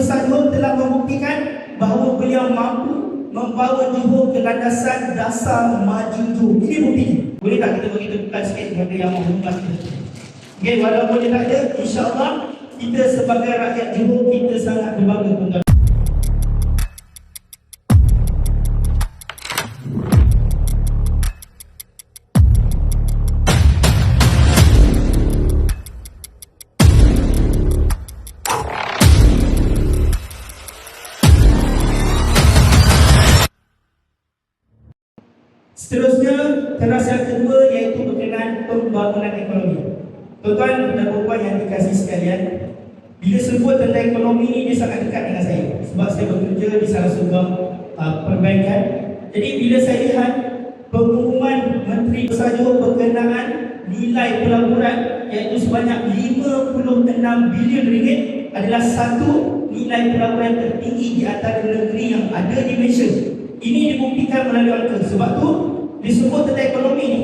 Besar Johor telah membuktikan bahawa beliau mampu membawa Johor ke landasan dasar maju Johor. Ini buktinya. Boleh tak kita bagi tepukan sikit kepada yang menghormat kita? Okay, walaupun dia tak ada, insyaAllah kita sebagai rakyat Johor, kita sangat berbangga. Seterusnya, teras yang kedua iaitu berkenaan pembangunan ekonomi. Tuan-tuan dan puan yang dikasih sekalian, bila sebut tentang ekonomi ini dia sangat dekat dengan saya sebab saya bekerja di salah sebuah uh, perbankan. Jadi bila saya lihat pengumuman Menteri Besar Johor berkenaan nilai pelaburan iaitu sebanyak 56 bilion ringgit adalah satu nilai pelaburan tertinggi di antara negeri yang ada di Malaysia. Ini dibuktikan melalui angka. Sebab tu disebut tentang ekonomi ni.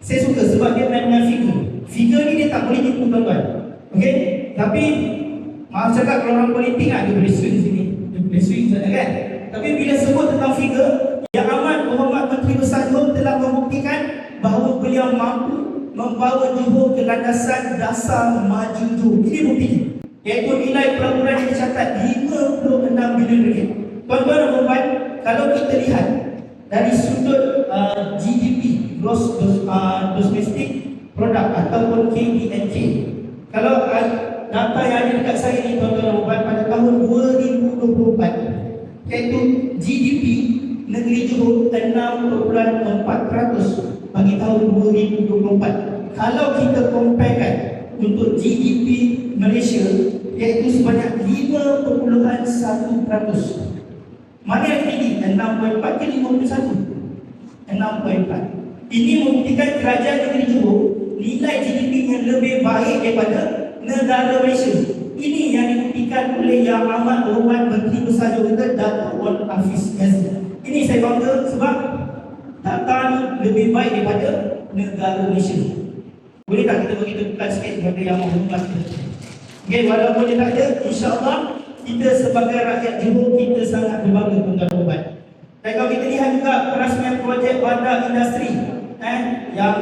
Saya suka sebab dia main dengan figure. Figure ni dia tak boleh tipu tuan-tuan. Okey? Tapi maaf cakap kalau orang politik kan dia boleh swing sini. Dia boleh swing sana kan. Tapi bila sebut tentang figure, Yang Amat Muhammad Menteri Besar Johor telah membuktikan bahawa beliau mampu membawa Johor ke landasan dasar maju Johor. Ini buktinya. Iaitu nilai pelaburan yang dicatat 56 bilion ringgit. Tuan-tuan dan puan, kalau kita lihat dari sudut gross dos, uh, domestic product ataupun KDNK kalau uh, data yang ada dekat saya ni tuan-tuan pada tahun 2024 iaitu GDP negeri Johor 6.4% bagi tahun 2024 kalau kita comparekan untuk GDP Malaysia iaitu sebanyak 5.1% mana yang tinggi? 6.4 ke 51? 6.4 Ini membuktikan kerajaan negeri Johor Nilai GDP yang lebih baik daripada negara Malaysia. Ini yang dibuktikan oleh Yang Amat Berhormat Menteri Besar Johor kita Datuk Wan Hafiz Yazid Ini saya bangga sebab Data ni lebih baik daripada negara Malaysia. Boleh tak kita bagi tepukan sikit kepada Yang Berhormat kita? Okay, walaupun dia tak ada, insyaAllah kita sebagai rakyat Johor kita sangat berbangga tuan-tuan dan puan. Dan kalau kita lihat juga perasmian projek bandar industri eh yang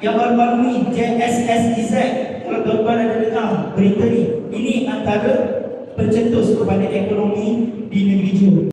yang baru-baru ni JSSEZ kalau tuan-tuan ada dengar berita ni ini antara pencetus kepada ekonomi di negeri Johor.